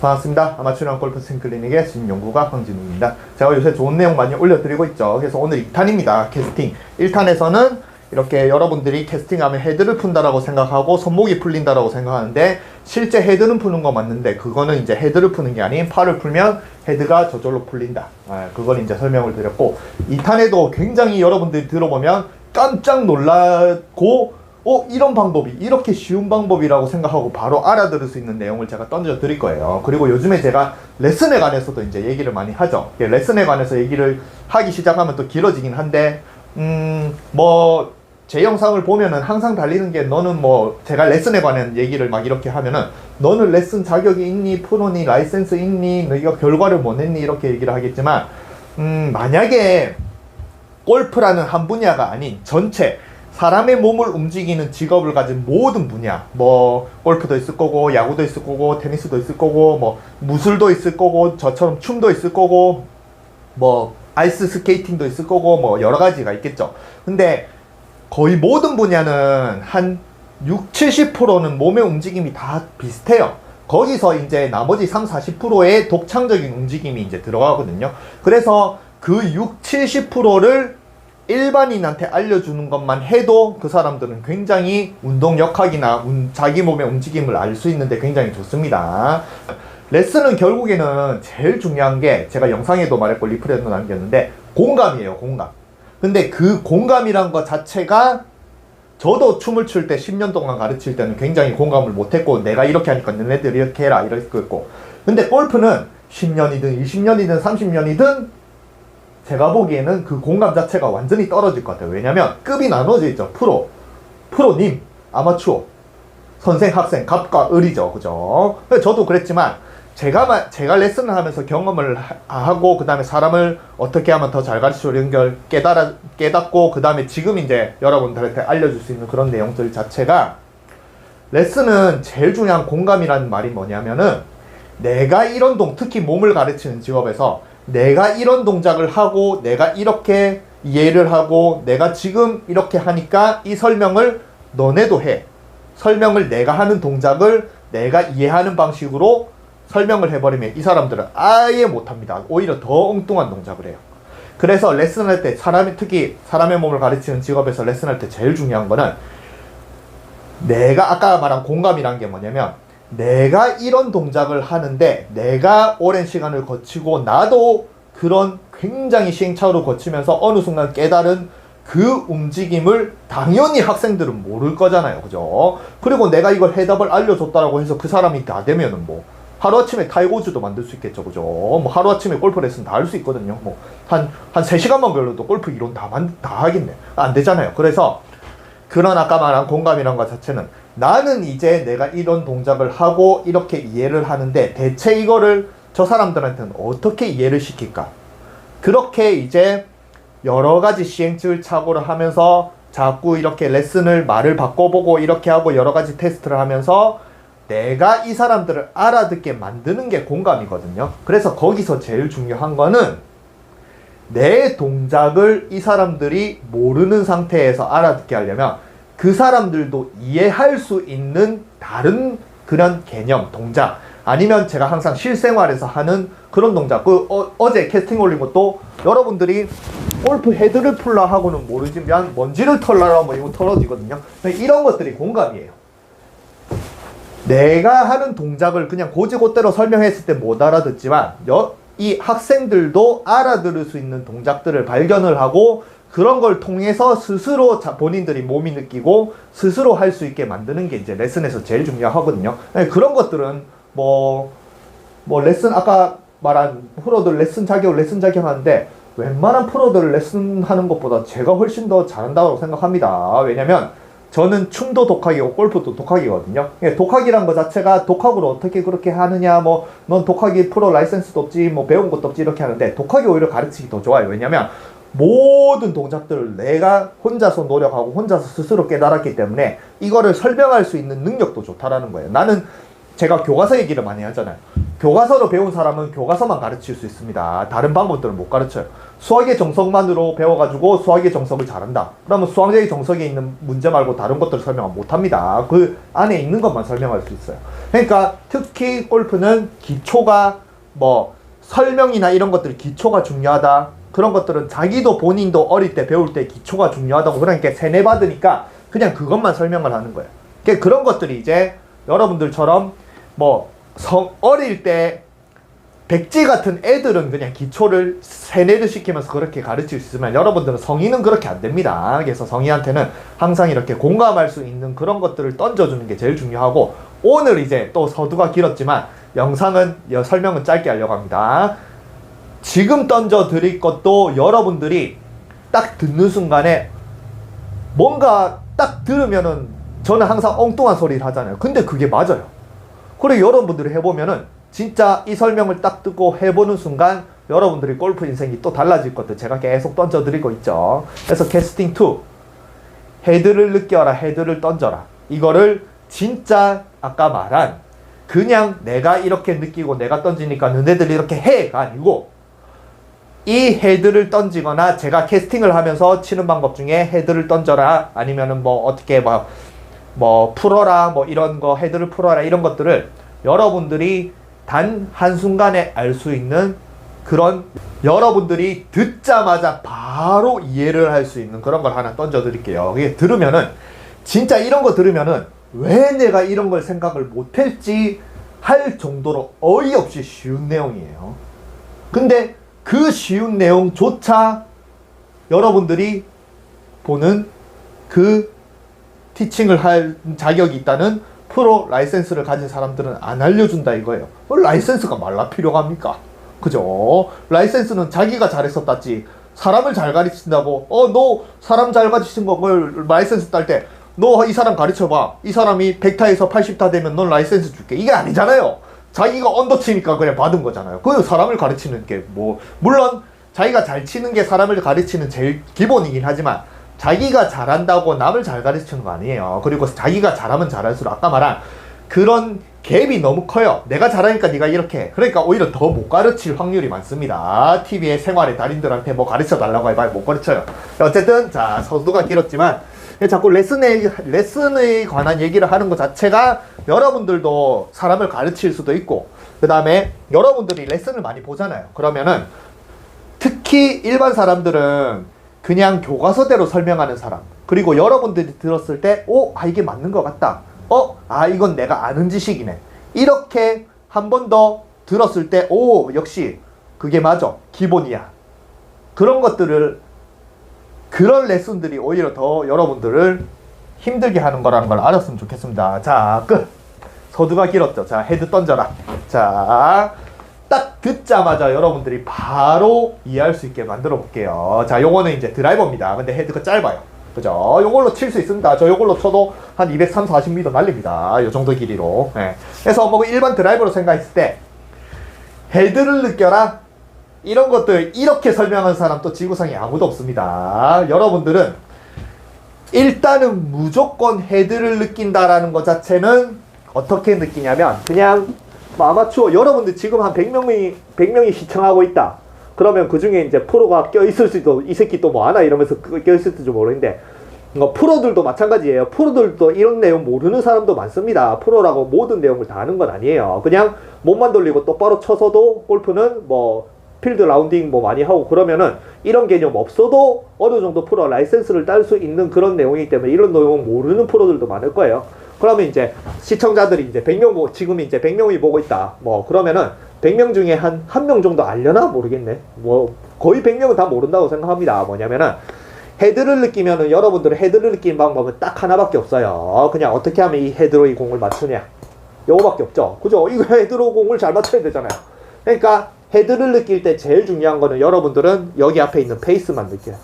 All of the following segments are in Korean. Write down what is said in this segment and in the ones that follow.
반갑습니다. 아마추어 골프 스윙클리닉의 진용구가 황진우입니다. 제가 요새 좋은 내용 많이 올려드리고 있죠. 그래서 오늘 2탄입니다. 캐스팅. 1탄에서는 이렇게 여러분들이 캐스팅하면 헤드를 푼다라고 생각하고 손목이 풀린다라고 생각하는데 실제 헤드는 푸는 거 맞는데 그거는 이제 헤드를 푸는 게 아닌 팔을 풀면 헤드가 저절로 풀린다. 아, 그걸 이제 설명을 드렸고 2탄에도 굉장히 여러분들이 들어보면 깜짝 놀라고 어 이런 방법이 이렇게 쉬운 방법이라고 생각하고 바로 알아들을 수 있는 내용을 제가 던져 드릴 거예요. 그리고 요즘에 제가 레슨에 관해서도 이제 얘기를 많이 하죠. 예, 레슨에 관해서 얘기를 하기 시작하면 또 길어지긴 한데 음 뭐 제 영상을 보면은 항상 달리는 게 너는 뭐 제가 레슨에 관한 얘기를 막 이렇게 하면은 너는 레슨 자격이 있니 프로니 라이센스 있니 너희가 결과를 못 냈니 이렇게 얘기를 하겠지만 음 만약에 골프라는 한 분야가 아닌 전체 사람의 몸을 움직이는 직업을 가진 모든 분야 뭐 골프도 있을 거고 야구도 있을 거고 테니스도 있을 거고 뭐 무술도 있을 거고 저처럼 춤도 있을 거고 뭐 아이스 스케이팅도 있을 거고 뭐 여러 가지가 있겠죠 근데 거의 모든 분야는 한 6, 70%는 몸의 움직임이 다 비슷해요. 거기서 이제 나머지 3, 40%의 독창적인 움직임이 이제 들어가거든요. 그래서 그 6, 70%를 일반인한테 알려주는 것만 해도 그 사람들은 굉장히 운동 역학이나 운- 자기 몸의 움직임을 알 수 있는데 굉장히 좋습니다. 레슨은 결국에는 제일 중요한 게 제가 영상에도 말했고 리플에도 남겼는데 공감이에요, 공감. 근데 그 공감이란 것 자체가 저도 춤을 출 때 10년 동안 가르칠 때는 굉장히 공감을 못했고 내가 이렇게 하니까 너네들 이렇게 해라 이랬고 근데 골프는 10년이든 20년이든 30년이든 제가 보기에는 그 공감 자체가 완전히 떨어질 것 같아요. 왜냐면 급이 나눠져 있죠. 프로. 프로님. 아마추어. 선생 학생 갑과 을이죠. 그죠? 저도 그랬지만 제가 마- 제가 레슨을 하면서 경험을 하- 하고 그 다음에 사람을 어떻게 하면 더 잘 가르쳐 연결 깨달아 깨닫고 그 다음에 지금 이제 여러분들한테 알려줄 수 있는 그런 내용들 자체가 레슨은 제일 중요한 공감이라는 말이 뭐냐면은 내가 이런 동 특히 몸을 가르치는 직업에서 내가 이런 동작을 하고 내가 이렇게 이해를 하고 내가 지금 이렇게 하니까 이 설명을 너네도 해 설명을 내가 하는 동작을 내가 이해하는 방식으로 설명을 해버리면 이 사람들은 아예 못합니다. 오히려 더 엉뚱한 동작을 해요. 그래서 레슨할 때 사람이 특히 사람의 몸을 가르치는 직업에서 레슨할 때 제일 중요한 거는 내가 아까 말한 공감이란 게 뭐냐면 내가 이런 동작을 하는데 내가 오랜 시간을 거치고 나도 그런 굉장히 시행착오를 거치면서 어느 순간 깨달은 그 움직임을 당연히 학생들은 모를 거잖아요. 그죠? 그리고 내가 이걸 해답을 알려줬다라고 해서 그 사람이 다 되면은 뭐 하루아침에 타이거우즈도 만들 수 있겠죠. 그죠? 뭐 하루아침에 골프 레슨 다 할 수 있거든요. 뭐 한, 한 3시간만 걸려도 골프 이론 다, 만, 다 하겠네. 안 되잖아요. 그래서 그런 아까 말한 공감이란 것 자체는 나는 이제 내가 이런 동작을 하고 이렇게 이해를 하는데 대체 이거를 저 사람들한테는 어떻게 이해를 시킬까? 그렇게 이제 여러 가지 시행착오를 착오를 하면서 자꾸 이렇게 레슨을 말을 바꿔보고 이렇게 하고 여러 가지 테스트를 하면서 내가 이 사람들을 알아듣게 만드는 게 공감이거든요. 그래서 거기서 제일 중요한 거는 내 동작을 이 사람들이 모르는 상태에서 알아듣게 하려면 그 사람들도 이해할 수 있는 다른 그런 개념, 동작 아니면 제가 항상 실생활에서 하는 그런 동작. 그 어, 제 캐스팅 올린 것도 여러분들이 골프 헤드를 풀라 하고는 모르지만 먼지를 털라라 뭐 이거 털어지거든요. 이런 것들이 공감이에요. 내가 하는 동작을 그냥 고지고대로 설명했을 때 못 알아듣지만 여, 이 학생들도 알아들을 수 있는 동작들을 발견을 하고 그런 걸 통해서 스스로 자, 본인들이 몸이 느끼고 스스로 할 수 있게 만드는 게 이제 레슨에서 제일 중요하거든요. 네, 그런 것들은 뭐, 뭐 레슨 아까 말한 프로들 레슨 자격 레슨 자격 하는데 웬만한 프로들 레슨 하는 것보다 제가 훨씬 더 잘한다고 생각합니다. 왜냐면 저는 춤도 독학이고 골프도 독학이거든요. 예, 독학이란 것 자체가 독학으로 어떻게 그렇게 하느냐, 뭐, 넌 독학이 프로 라이센스도 없지, 뭐, 배운 것도 없지, 이렇게 하는데, 독학이 오히려 가르치기 더 좋아요. 왜냐면, 모든 동작들을 내가 혼자서 노력하고 혼자서 스스로 깨달았기 때문에, 이거를 설명할 수 있는 능력도 좋다라는 거예요. 나는 제가 교과서 얘기를 많이 하잖아요. 교과서로 배운 사람은 교과서만 가르칠 수 있습니다. 다른 방법들은 못 가르쳐요. 수학의 정석만으로 배워가지고 수학의 정석을 잘한다. 그러면 수학의 정석에 있는 문제 말고 다른 것들을 설명 못 합니다. 그 안에 있는 것만 설명할 수 있어요. 그러니까 특히 골프는 기초가 뭐 설명이나 이런 것들 기초가 중요하다. 그런 것들은 자기도 본인도 어릴 때 배울 때 기초가 중요하다고 그러니까 세뇌 받으니까 그냥 그것만 설명을 하는 거예요. 그러니까 그런 것들이 이제 여러분들처럼 뭐 성, 어릴 때 백지 같은 애들은 그냥 기초를 세뇌를 시키면서 그렇게 가르칠 수 있으면 여러분들은 성인은 그렇게 안 됩니다. 그래서 성인한테는 항상 이렇게 공감할 수 있는 그런 것들을 던져주는 게 제일 중요하고 오늘 이제 또 서두가 길었지만 영상은 여- 설명은 짧게 하려고 합니다. 지금 던져 드릴 것도 여러분들이 딱 듣는 순간에 뭔가 딱 들으면은 저는 항상 엉뚱한 소리를 하잖아요. 근데 그게 맞아요. 그리고 여러분들이 해보면은 진짜 이 설명을 딱 듣고 해보는 순간 여러분들이 골프 인생이 또 달라질 것들 제가 계속 던져드리고 있죠. 그래서 캐스팅 2 헤드를 느껴라 헤드를 던져라 이거를 진짜 아까 말한 그냥 내가 이렇게 느끼고 내가 던지니까 너네들이 이렇게 해가 아니고 이 헤드를 던지거나 제가 캐스팅을 하면서 치는 방법 중에 헤드를 던져라 아니면은 뭐 어떻게 뭐, 뭐 풀어라 뭐 이런 거 헤드를 풀어라 이런 것들을 여러분들이 단 한순간에 알 수 있는 그런 여러분들이 듣자마자 바로 이해를 할 수 있는 그런 걸 하나 던져 드릴게요. 이게 들으면은 진짜 이런 거 들으면은 왜 내가 이런 걸 생각을 못 했지 할 정도로 어이없이 쉬운 내용이에요. 근데 그 쉬운 내용조차 여러분들이 보는 그 티칭을 할 자격이 있다는 프로 라이센스를 가진 사람들은 안 알려준다 이거예요. 어, 라이센스가 말라 필요가 합니까? 그죠? 라이센스는 자기가 땄지. 사람을 잘 가르친다고, 어, 너 사람 잘 가르친 거걸 라이센스 딸 때, 너 이 사람 가르쳐봐. 이 사람이 100타에서 80타 되면 넌 라이센스 줄게. 이게 아니잖아요. 자기가 언더 치니까 그냥 받은 거잖아요. 그 사람을 가르치는 게 뭐, 물론 자기가 잘 치는 게 사람을 가르치는 제일 기본이긴 하지만 자기가 잘한다고 남을 잘 가르치는 거 아니에요. 그리고 자기가 잘하면 잘할수록 아까 말한 그런 갭이 너무 커요. 내가 잘하니까 네가 이렇게. 해. 그러니까 오히려 더 못 가르칠 확률이 많습니다. TV의 생활의 달인들한테 뭐 가르쳐 달라고 해봐야 못 가르쳐요. 어쨌든 자 서두가 길었지만 자꾸 레슨에 레슨에 관한 얘기를 하는 것 자체가 여러분들도 사람을 가르칠 수도 있고 그 다음에 여러분들이 레슨을 많이 보잖아요. 그러면은 특히 일반 사람들은 그냥 교과서대로 설명하는 사람. 그리고 여러분들이 들었을 때, 오, 아, 이게 맞는 것 같다. 어, 아, 이건 내가 아는 지식이네. 이렇게 한 번 더 들었을 때, 오, 역시 그게 맞아. 기본이야. 그런 것들을, 그런 레슨들이 오히려 더 여러분들을 힘들게 하는 거라는 걸 알았으면 좋겠습니다. 자, 끝. 서두가 길었죠. 자, 헤드 던져라. 자, 딱 듣자마자 여러분들이 바로 이해할 수 있게 만들어 볼게요. 자, 요거는 이제 드라이버입니다. 근데 헤드가 짧아요. 그죠? 요걸로 칠 수 있습니다. 저 요걸로 쳐도 한 230, 40m 날립니다. 요 정도 길이로. 예. 그래서 뭐 일반 드라이버로 생각했을 때 헤드를 느껴라. 이런 것들 이렇게 설명하는 사람 또 지구상에 아무도 없습니다. 여러분들은 일단은 무조건 헤드를 느낀다라는 것 자체는 어떻게 느끼냐면 그냥 뭐 아마추어 여러분들 지금 한 100명이 100명이 시청하고 있다. 그러면 그 중에 이제 프로가 껴 있을 수도 이 새끼 또 뭐 하나 이러면서 그껴 있을지 모르는데 어, 프로들도 마찬가지예요. 프로들도 이런 내용 모르는 사람도 많습니다. 프로라고 모든 내용을 다 아는 건 아니에요. 그냥 몸만 돌리고 똑바로 쳐서도 골프는 뭐 필드 라운딩 뭐 많이 하고 그러면은 이런 개념 없어도 어느 정도 프로 라이센스를 딸 수 있는 그런 내용이기 때문에 이런 내용 모르는 프로들도 많을 거예요. 그러면 이제 시청자들이 이제 100명 보 지금 이제 100명이 보고 있다. 뭐 그러면은 100명 중에 한 한 명 정도 알려나 모르겠네. 뭐 거의 100명은 다 모른다고 생각합니다. 뭐냐면은 헤드를 느끼면은 여러분들은 헤드를 느끼는 방법은 딱 하나밖에 없어요. 그냥 어떻게 하면 이 헤드로 이 공을 맞추냐. 요거밖에 없죠. 그죠? 이거 헤드로 공을 잘 맞춰야 되잖아요. 그러니까 헤드를 느낄 때 제일 중요한 거는 여러분들은 여기 앞에 있는 페이스만 느껴요.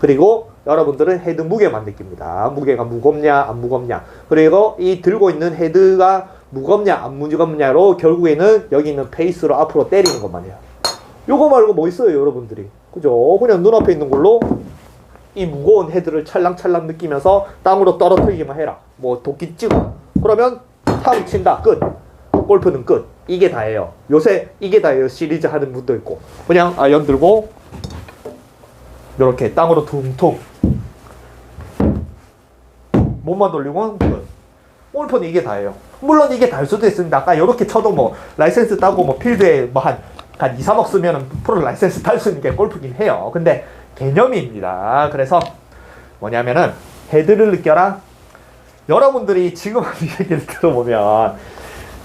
그리고 여러분들은 헤드 무게만 느낍니다. 무게가 무겁냐 안 무겁냐. 그리고 이 들고 있는 헤드가 무겁냐 안 무겁냐로 결국에는 여기 있는 페이스로 앞으로 때리는 것만 해요. 요거 말고 뭐 있어요 여러분들이. 그죠? 그냥 눈앞에 있는 걸로 이 무거운 헤드를 찰랑찰랑 느끼면서 땅으로 떨어뜨리기만 해라. 뭐 도끼 찍어. 그러면 탕 친다. 끝. 골프는 끝. 이게 다예요. 요새 이게 다예요 시리즈 하는 분도 있고 그냥 아이언 들고 이렇게 땅으로 퉁퉁 몸만 돌리고 끝. 골프는 이게 다예요. 물론 이게 다일 수도 있습니다. 아까 이렇게 쳐도 뭐 라이센스 따고 뭐 필드에 뭐한 한 2, 3억 쓰면 프로 라이센스 탈수 있는 게 골프긴 해요. 근데 개념입니다. 그래서 뭐냐면은 헤드를 느껴라. 여러분들이 지금 하는 얘기를 들어보면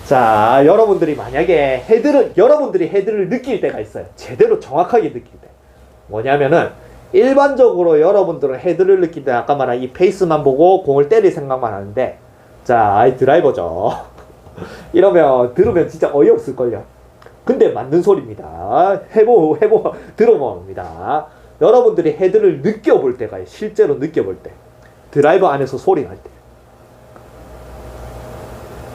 자 여러분들이 만약에 헤드를 여러분들이 헤드를 느낄 때가 있어요. 제대로 정확하게 느낄 때. 뭐냐면은 일반적으로 여러분들은 헤드를 느낄 때 아까 말한 이 페이스만 보고 공을 때릴 생각만 하는데 자, 이 드라이버죠. 이러면 들으면 진짜 어이없을걸요. 근데 맞는 소리입니다. 해보, 해보, 들어봅니다. 여러분들이 헤드를 느껴볼 때가. 실제로 느껴볼 때. 드라이버 안에서 소리 날 때.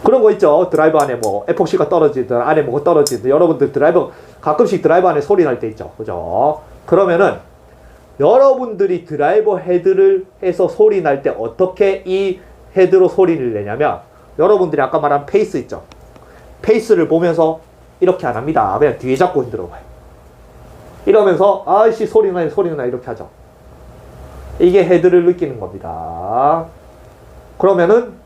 그런 거 있죠. 드라이버 안에 뭐 에폭시가 떨어지든 안에 뭐가 떨어지든 여러분들 드라이버 가끔씩 드라이버 안에 소리 날 때 있죠. 그죠? 그러면은 여러분들이 드라이버 헤드를 해서 소리 날 때 어떻게 이 헤드로 소리를 내냐면 여러분들이 아까 말한 페이스 있죠. 페이스를 보면서 이렇게 안 합니다. 그냥 뒤에 잡고 흔들어 봐요. 이러면서 아이씨 소리 나요 소리 나 이렇게 하죠. 이게 헤드를 느끼는 겁니다. 그러면은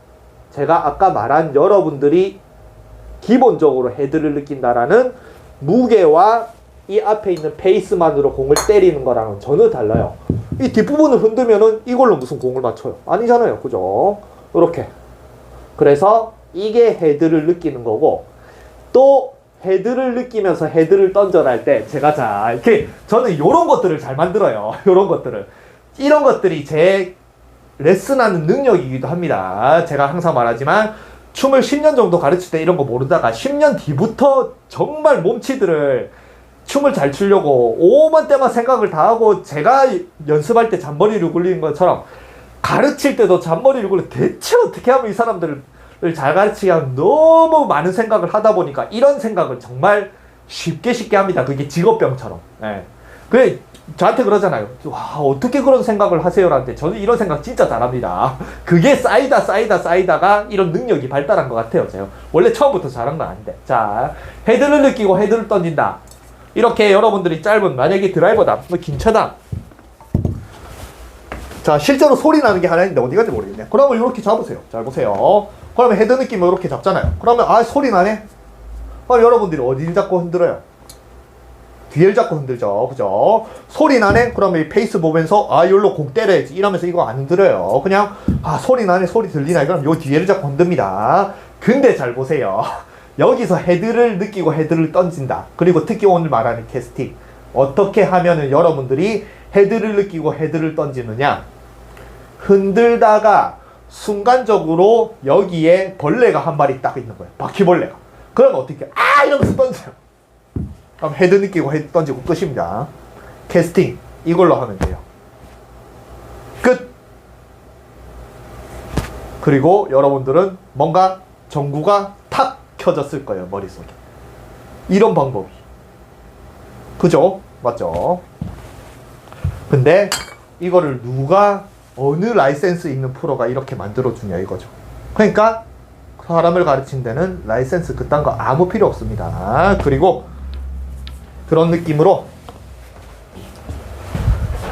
제가 아까 말한 여러분들이 기본적으로 헤드를 느낀다라는 무게와 이 앞에 있는 페이스만으로 공을 때리는 거랑은 전혀 달라요. 이 뒷부분을 흔들면은 이걸로 무슨 공을 맞춰요? 아니잖아요. 그죠? 이렇게. 그래서 이게 헤드를 느끼는 거고 또 헤드를 느끼면서 헤드를 던져라 할때 제가 자 이렇게 저는 이런 것들을 잘 만들어요. 이런 것들을 이런 것들이 제 레슨하는 능력이기도 합니다. 제가 항상 말하지만 춤을 10년 정도 가르칠 때 이런 거 모르다가 10년 뒤부터 정말 몸치들을 춤을 잘 추려고 오만 때만 생각을 다 하고 제가 연습할 때 잔머리를 굴리는 것처럼 가르칠 때도 잔머리를 굴려 대체 어떻게 하면 이 사람들을 잘 가르치게 하면 너무 많은 생각을 하다 보니까 이런 생각을 정말 쉽게 쉽게 합니다. 그게 직업병처럼. 예. 그래 저한테 그러잖아요. 와 어떻게 그런 생각을 하세요라는데 저는 이런 생각 진짜 잘합니다. 그게 쌓이다 쌓이다 쌓이다가 이런 능력이 발달한 것 같아요. 제가 원래 처음부터 잘한 건 아닌데. 자 헤드를 느끼고 헤드를 던진다. 이렇게 여러분들이 짧은 만약에 드라이버다, 뭐 긴차다. 자 실제로 소리 나는 게 하나 있는데 어디 간지 모르겠네. 그러면 이렇게 잡으세요. 잘 보세요. 그러면 헤드 느낌은 이렇게 잡잖아요. 그러면 아 소리 나네. 그럼 여러분들이 어디를 잡고 흔들어요? 뒤를 잡고 흔들죠. 그죠? 소리 나네? 그러면 이 페이스 보면서, 아, 여기로 공 때려야지. 이러면서 이거 안 흔들어요. 그냥, 아, 소리 나네? 소리 들리나? 그럼 요 뒤를 잡고 흔듭니다. 근데 잘 보세요. 여기서 헤드를 느끼고 헤드를 던진다. 그리고 특히 오늘 말하는 캐스팅. 어떻게 하면은 여러분들이 헤드를 느끼고 헤드를 던지느냐? 흔들다가 순간적으로 여기에 벌레가 한 마리 딱 있는 거예요. 바퀴벌레가. 그럼 어떻게, 아! 이러면서 던져요. 그럼 헤드 느끼고 헤드 던지고 끝입니다. 캐스팅 이걸로 하면 돼요. 끝. 그리고 여러분들은 뭔가 전구가 탁 켜졌을 거예요 머릿속에. 이런 방법이. 그죠? 맞죠? 근데 이거를 누가 어느 라이센스 있는 프로가 이렇게 만들어 주냐 이거죠. 그러니까 사람을 가르친 데는 라이센스 그딴 거 아무 필요 없습니다. 그리고 그런 느낌으로.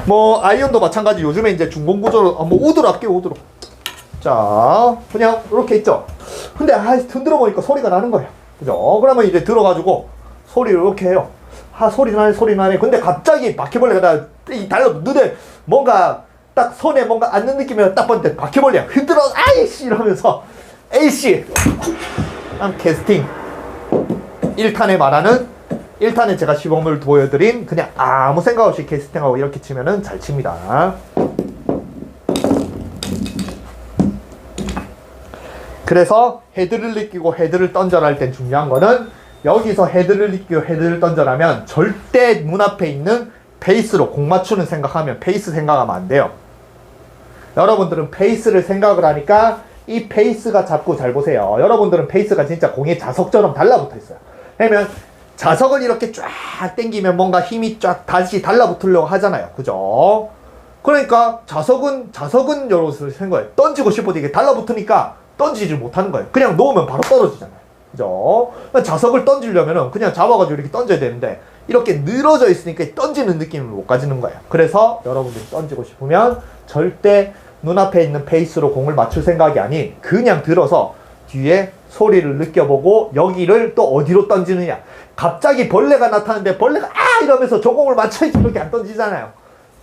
뭐 아이언도 마찬가지. 요즘에 이제 중공 구조로 어, 뭐 우드로 할게요 우드로. 자 그냥 이렇게 있죠. 근데 아 흔들어 보니까 소리가 나는 거예요. 그죠? 그러면 이제 들어가지고 소리를 이렇게 해요. 아 소리 나네 소리 나네. 근데 갑자기 바퀴벌레가 나 달라 눈에 뭔가 딱 손에 뭔가 앉는 느낌이 딱 봤는데 바퀴벌레야. 흔들어 아이씨! 이러면서 에이씨! 한 캐스팅 1탄에 말하는 1탄에 제가 시범을 보여드린 그냥 아무 생각 없이 캐스팅하고 이렇게 치면은 잘 칩니다. 그래서 헤드를 느끼고 헤드를 던져라 할 땐 중요한 거는 여기서 헤드를 느끼고 헤드를 던져라면 절대 문 앞에 있는 페이스로 공 맞추는 생각하면 페이스 생각하면 안 돼요. 여러분들은 페이스를 생각을 하니까 이 페이스가 자꾸 잘 보세요. 여러분들은 페이스가 진짜 공의 자석처럼 달라붙어 있어요. 그러면 자석을 이렇게 쫙 당기면 뭔가 힘이 쫙 다시 달라붙으려고 하잖아요. 그죠? 그러니까 자석은 자석은 여러분들 생각해 던지고 싶어도 이게 달라붙으니까 던지지 못하는 거예요. 그냥 놓으면 바로 떨어지잖아요. 그죠? 자석을 던지려면은 그냥 잡아가지고 이렇게 던져야 되는데 이렇게 늘어져 있으니까 던지는 느낌을 못 가지는 거예요. 그래서 여러분들이 던지고 싶으면 절대 눈앞에 있는 페이스로 공을 맞출 생각이 아닌 그냥 들어서 뒤에 소리를 느껴보고 여기를 또 어디로 던지느냐. 갑자기 벌레가 나타나는데 벌레가 아 이러면서 저 공을 맞춰야지 이렇게 안 던지잖아요.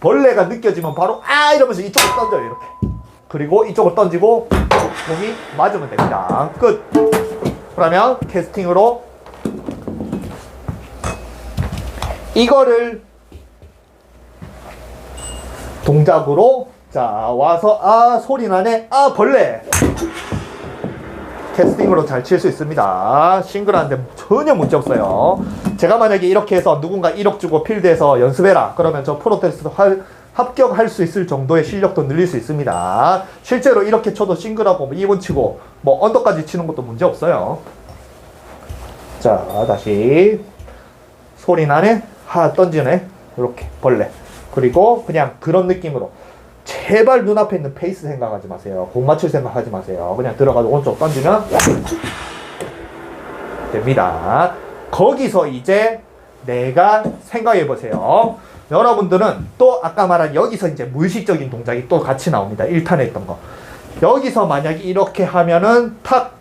벌레가 느껴지면 바로 아 이러면서 이쪽을 던져요 이렇게. 그리고 이쪽을 던지고 공이 맞으면 됩니다. 끝. 그러면 캐스팅으로 이거를 동작으로 자 와서 아 소리 나네 아 벌레 캐스팅으로 잘 칠 수 있습니다. 싱글한데 전혀 문제 없어요. 제가 만약에 이렇게 해서 누군가 1억 주고 필드에서 연습해라. 그러면 저 프로 테스트 할, 합격할 수 있을 정도의 실력도 늘릴 수 있습니다. 실제로 이렇게 쳐도 싱글하고 뭐 2번 치고 뭐 언더까지 치는 것도 문제 없어요. 자 다시. 소리 나네? 하 던지네? 이렇게 벌레. 그리고 그냥 그런 느낌으로 제발 눈앞에 있는 페이스 생각하지 마세요. 공 맞출 생각하지 마세요. 그냥 들어가서 오른쪽 던지면 됩니다. 거기서 이제 내가 생각해 보세요. 여러분들은 또 아까 말한 여기서 이제 무의식적인 동작이 또 같이 나옵니다. 1탄에 했던 거. 여기서 만약에 이렇게 하면은 탁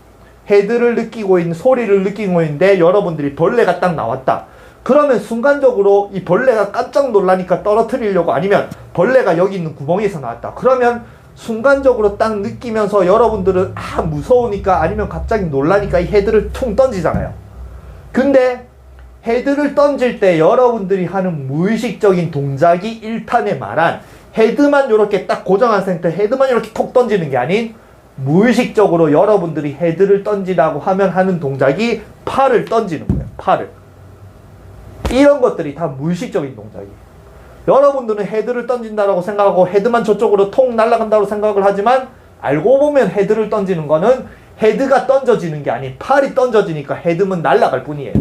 헤드를 느끼고 있는 소리를 느끼고 있는데 여러분들이 벌레가 딱 나왔다. 그러면 순간적으로 이 벌레가 깜짝 놀라니까 떨어뜨리려고 아니면 벌레가 여기 있는 구멍에서 나왔다. 그러면 순간적으로 딱 느끼면서 여러분들은 아 무서우니까 아니면 갑자기 놀라니까 이 헤드를 퉁 던지잖아요. 근데 헤드를 던질 때 여러분들이 하는 무의식적인 동작이 1탄에 말한 헤드만 이렇게 딱 고정한 상태 헤드만 이렇게 톡 던지는 게 아닌 무의식적으로 여러분들이 헤드를 던지라고 하면 하는 동작이 팔을 던지는 거예요. 팔을. 이런 것들이 다 무의식적인 동작이에요. 여러분들은 헤드를 던진다라고 생각하고 헤드만 저쪽으로 통 날아간다고 생각을 하지만 알고 보면 헤드를 던지는 거는 헤드가 던져지는 게 아닌 팔이 던져지니까 헤드만 날아갈 뿐이에요.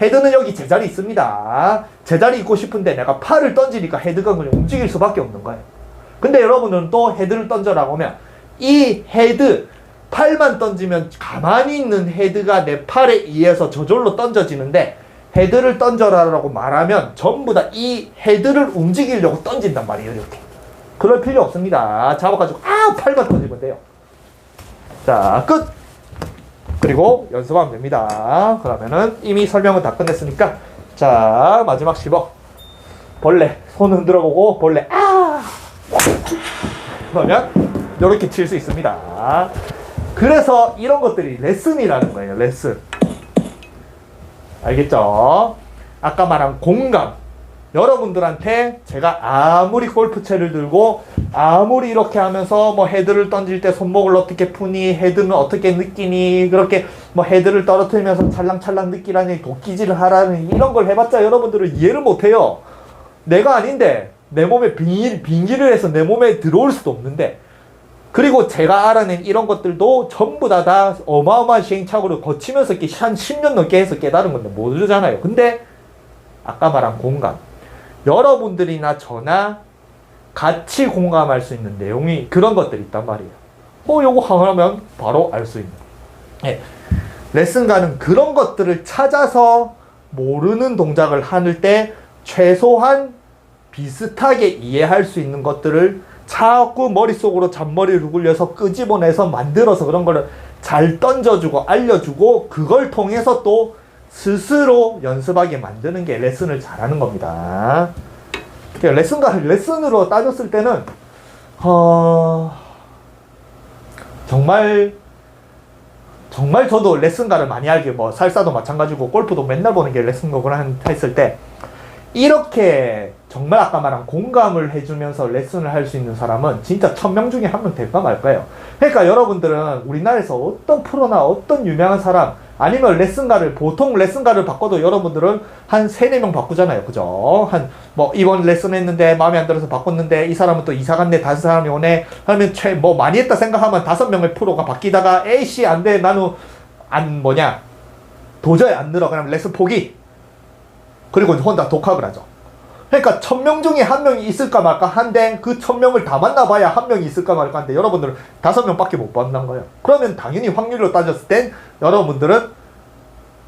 헤드는 여기 제자리 있습니다. 제자리 있고 싶은데 내가 팔을 던지니까 헤드가 그냥 움직일 수밖에 없는 거예요. 근데 여러분은 또 헤드를 던져라고 하면 이 헤드 팔만 던지면 가만히 있는 헤드가 내 팔에 의해서 저절로 던져지는데 헤드를 던져라라고 말하면 전부 다 이 헤드를 움직이려고 던진단 말이에요 이렇게. 그럴 필요 없습니다. 잡아가지고 아 팔만 던지면 돼요. 자 끝. 그리고 연습하면 됩니다. 그러면은 이미 설명은 다 끝냈으니까. 자 마지막 10억 벌레. 손 흔들어 보고 벌레. 아! 그러면 이렇게 칠 수 있습니다. 그래서 이런 것들이 레슨이라는 거예요. 레슨. 알겠죠? 아까 말한 공감. 여러분들한테 제가 아무리 골프채를 들고 아무리 이렇게 하면서 뭐 헤드를 던질 때 손목을 어떻게 푸니 헤드는 어떻게 느끼니 그렇게 뭐 헤드를 떨어뜨리면서 찰랑찰랑 느끼라니 도끼질을 하라는 이런 걸 해봤자 여러분들은 이해를 못해요. 내가 아닌데 내 몸에 빙의, 빙의를 해서 내 몸에 들어올 수도 없는데 그리고 제가 알아낸 이런 것들도 전부 다, 다 어마어마한 시행착오를 거치면서 한 10년 넘게 해서 깨달은 건데 모르잖아요. 근데 아까 말한 공감. 여러분들이나 저나 같이 공감할 수 있는 내용이 그런 것들이 있단 말이에요. 어, 요거 하면 바로 알 수 있는. 예. 레슨가는 그런 것들을 찾아서 모르는 동작을 하는 때 최소한 비슷하게 이해할 수 있는 것들을 자꾸 머릿속으로 잔머리를 굴려서 끄집어내서 만들어서 그런 거를 잘 던져주고 알려주고 그걸 통해서 또 스스로 연습하게 만드는 게 레슨을 잘하는 겁니다. 레슨과 레슨으로 따졌을 때는 어, 정말 정말 저도 레슨가를 많이 알게 뭐 살사도 마찬가지고 골프도 맨날 보는 게 레슨거구나 했을 때 이렇게 정말 아까 말한 공감을 해주면서 레슨을 할 수 있는 사람은 진짜 천 명 중에 한 명 될까 말까요? 그러니까 여러분들은 우리나라에서 어떤 프로나 어떤 유명한 사람 아니면 레슨가를 보통 레슨가를 바꿔도 여러분들은 한 세네 명 바꾸잖아요. 그죠? 한 뭐 이번 레슨 했는데 마음에 안 들어서 바꿨는데 이 사람은 또 이사 갔네 다섯 사람이 오네 하면 최 뭐 많이 했다 생각하면 다섯 명의 프로가 바뀌다가 에이씨 안 돼 나는 안 뭐냐 도저히 안 늘어 그럼 레슨 포기 그리고 혼자 독학을 하죠. 그러니까 천 명 중에 한 명이 있을까 말까 한데 그 천 명을 다 만나봐야 한 명이 있을까 말까 한데 여러분들은 다섯 명밖에 못 만난 거예요. 그러면 당연히 확률로 따졌을 땐 여러분들은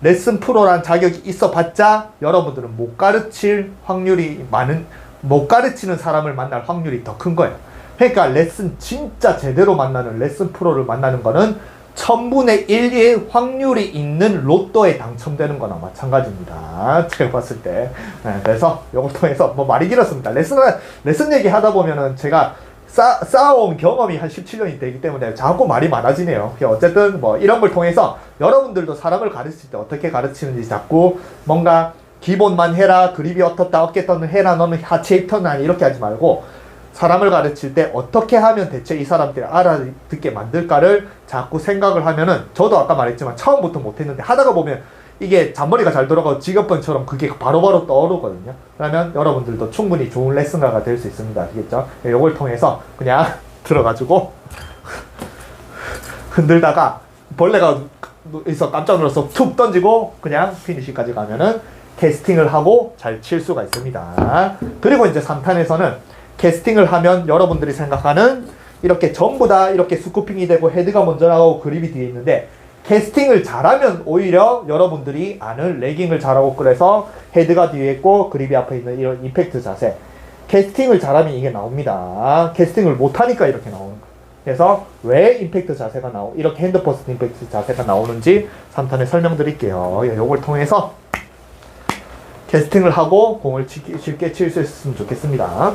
레슨 프로란 자격이 있어봤자 여러분들은 못 가르칠 확률이 많은 못 가르치는 사람을 만날 확률이 더 큰 거예요. 그러니까 레슨 진짜 제대로 만나는 레슨 프로를 만나는 거는 천분의 1의 확률이 있는 로또에 당첨되는 거나 마찬가지입니다. 제가 봤을 때. 네, 그래서 이걸 통해서 뭐 말이 길었습니다. 레슨, 레슨 얘기 하다 보면은 제가 쌓, 쌓아온 경험이 한 17년이 되기 때문에 자꾸 말이 많아지네요. 어쨌든 뭐 이런 걸 통해서 여러분들도 사람을 가르칠 때 어떻게 가르치는지 자꾸 뭔가 기본만 해라, 그립이 어떻다, 어깨 떠는 해라, 너는 하체 입터는 아니 이렇게 하지 말고 사람을 가르칠 때 어떻게 하면 대체 이 사람들이 알아듣게 만들까를 자꾸 생각을 하면은 저도 아까 말했지만 처음부터 못했는데 하다가 보면 이게 잔머리가 잘 돌아가고 직업병처럼 그게 바로바로 떠오르거든요. 그러면 여러분들도 충분히 좋은 레슨가가 될 수 있습니다. 아시겠죠? 이걸 통해서 그냥 들어가지고 흔들다가 벌레가 있어 깜짝 놀라서 툭 던지고 그냥 피니시까지 가면은 캐스팅을 하고 잘 칠 수가 있습니다. 그리고 이제 3탄에서는 캐스팅을 하면 여러분들이 생각하는 이렇게 전부 다 이렇게 스쿠핑이 되고 헤드가 먼저 나가고 그립이 뒤에 있는데 캐스팅을 잘하면 오히려 여러분들이 아는 레깅을 잘하고 그래서 헤드가 뒤에 있고 그립이 앞에 있는 이런 임팩트 자세 캐스팅을 잘하면 이게 나옵니다. 캐스팅을 못하니까 이렇게 나오는 거예요. 그래서 왜 임팩트 자세가 나오 이렇게 핸드 퍼스트 임팩트 자세가 나오는지 3탄에 설명드릴게요. 요걸 통해서 캐스팅을 하고 공을 치- 쉽게 칠 수 있으면 좋겠습니다.